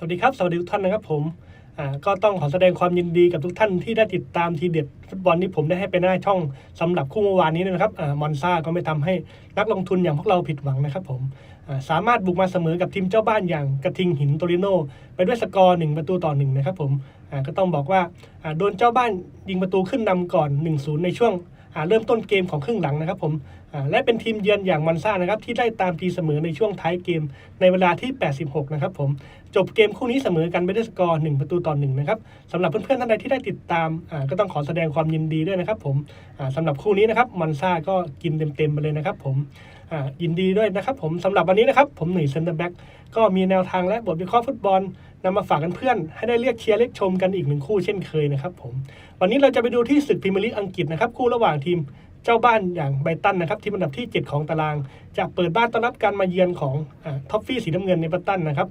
สวัสดีครับ สวัสดีทุกท่านนะครับผมอ่าก็ต้องขอแสดงความยินดีกับทุกท่านที่ได้ติดตามทีเด็ดฟุตบอลที่ผมได้ให้ไปหน้าช่องสำหรับคู่เมื่อวานนี้นะครับอ่ามอนซาก็ไม่ทำให้นักลงทุนอย่างพวกเราผิดหวังนะครับผมอ่าสามารถบุกมาเสมอกับทีมเจ้าบ้านอย่างกระทิงหินโตริโนไปด้วยสกอร์ 1 ประตูต่อ1นะครับผมอ่าก็ต้องบอกว่าอ่าโดนเจ้าบ้านยิงประตูขึ้นนำก่อน 1-0 ในช่วง เริ่มต้นเกมของครึ่งหลังนะครับผมอ่าและเป็นทีมเยือนอย่างมอนซ่านะครับที่ได้ตามตีเสมอในช่วงท้ายเกมในเวลาที่ 86 นะครับผมจบเกมคู่นี้เสมอกันไปด้วยสกอร์1ประตูต่อ1นะครับสำหรับเพื่อนๆท่านใดที่ได้ติดตามอ่าก็ต้องขอแสดงความยินดีด้วยนะครับผมอ่าสำหรับคู่นี้นะครับมอนซ่าก็กินเต็มๆไปเลยนะครับผมอ่ายินดีด้วยนะครับผมสำหรับวันนี้นะครับผมหนุ่ยเซนเตอร์แบ็กก็มีแนวทางและบทวิเคราะห์ฟุตบอล นำมาฝากกันเพื่อนให้ได้เรียกเชียร์เรียกชมกันอีกหนึ่งคู่เช่นเคยนะครับผม วันนี้เราจะไปดูที่ศึกพรีเมียร์ลีกอังกฤษนะครับ คู่ระหว่างทีมเจ้าบ้านอย่างไบรตันนะครับทีมอันดับที่ 7 ของตาราง จะเปิดบ้านต้อนรับการมาเยือนของท็อฟฟี่สีน้ำเงินในไบรตันนะครับ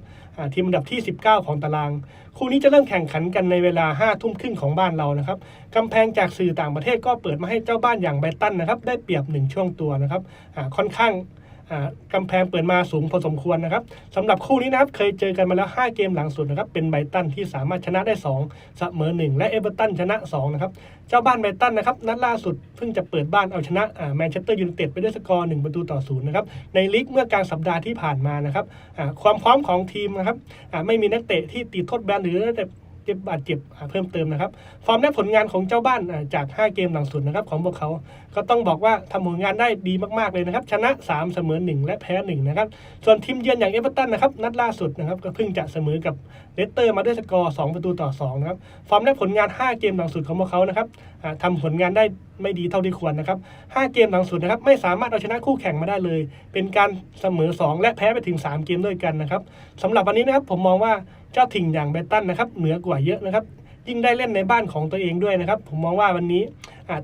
ทีมอันดับที่ 19 ของตาราง คู่นี้จะเริ่มแข่งขันกันในเวลา5ทุ่มครึ่งของบ้านเรานะครับกำแพงจากสื่อต่างประเทศก็เปิดมาให้เจ้าบ้านอย่างไบรตันนะครับได้เปรียบ1ช่วงตัวนะครับค่อนข้าง กำแพงเปิดมาสูงพอสมควรนะครับสำหรับคู่นี้นะครับเคยเจอกันมาแล้ว 5 เกมหลังสุดนะครับเป็นไบตันที่สามารถชนะได้2เสมอ1และเอเวอร์ตันชนะ2นะครับเจ้าบ้านไบตันนะครับนัดล่าสุดเพิ่งจะเปิดบ้านเอาชนะแมนเชสเตอร์ยูไนเต็ดไปด้วยสกอร์1ประตูต่อศูนย์นะครับในลีกเมื่อกลางสัปดาห์ที่ผ่านมานะครับความพร้อมของทีมนะครับไม่มีนักเตะที่ติดโทษแบนหรือแต่ เจ็บบาดเจ็บเพิ่มเติมนะครับ ฟอร์มและผลงานของเจ้าบ้านจาก 5 เกมหลังสุดนะครับของพวกเขา ก็ต้องบอกว่าทำผลงานได้ดีมากๆเลยนะครับ ชนะ 3 เสมอ 1 และแพ้ 1 นะครับ ส่วนทีมเยือนอย่างเอเวอร์ตันนะครับนัดล่าสุดนะครับก็เพิ่งจะเสมอกับเลสเตอร์มาด้วยสกอร์ 2 ประตูต่อ 2 นะครับ ฟอร์มและผลงาน 5 เกมหลังสุดของพวกเขานะครับทำผลงานได้ ไม่ดีเท่าที่ควรนะครับ 5 เกมหลังสุดนะครับ ไม่สามารถเอาชนะคู่แข่งมาได้เลย เป็นการเสมอ 2 และแพ้ไปถึง 3 เกมด้วยกันนะครับสำหรับวันนี้นะครับผมมองว่าเจ้าถิ่นอย่างเบรตันนะครับเหนือกว่าเยอะนะครับยิ่งได้เล่นในบ้านของตัวเองด้วยนะครับ ผมมองว่าวันนี้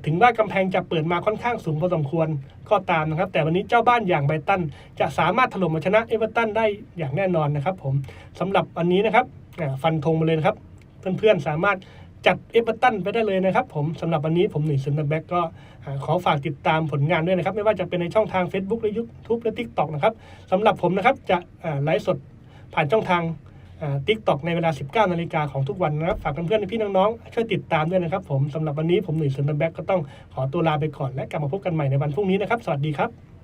ถึงว่ากำแพงจะเปิดมาค่อนข้างสูงพอสมควรก็ตามนะครับ แต่วันนี้เจ้าบ้านอย่างไบรตันจะสามารถถล่มมาชนะเอเวอร์ตันได้อย่างแน่นอนนะครับ ผมสำหรับวันนี้นะครับฟันธงมาเลยนะครับ เพื่อนๆสามารถ จัดเอเวอร์ตันไปได้เลยนะครับผมสำหรับวันนี้ผมหนุ่ยเซนเตอร์แบ็กก็ขอฝากติดตามผลงานด้วยนะครับ ไม่ว่าจะเป็นในช่องทาง Facebook และ YouTube และ TikTok นะครับสำหรับผมนะครับจะไลฟ์สดผ่านช่องทางทิกตอกในเวลา 19 นาฬิกาของทุกวันนะครับ ฝากเพื่อนๆพี่น้องๆ ช่วยติดตามด้วยนะครับผมสำหรับวันนี้ผมหนุ่ยเซนเตอร์แบ็กก็ต้องขอตัวลาไปก่อนและกลับมาพบกันใหม่ในวันพรุ่งนี้นะครับ สวัสดีครับ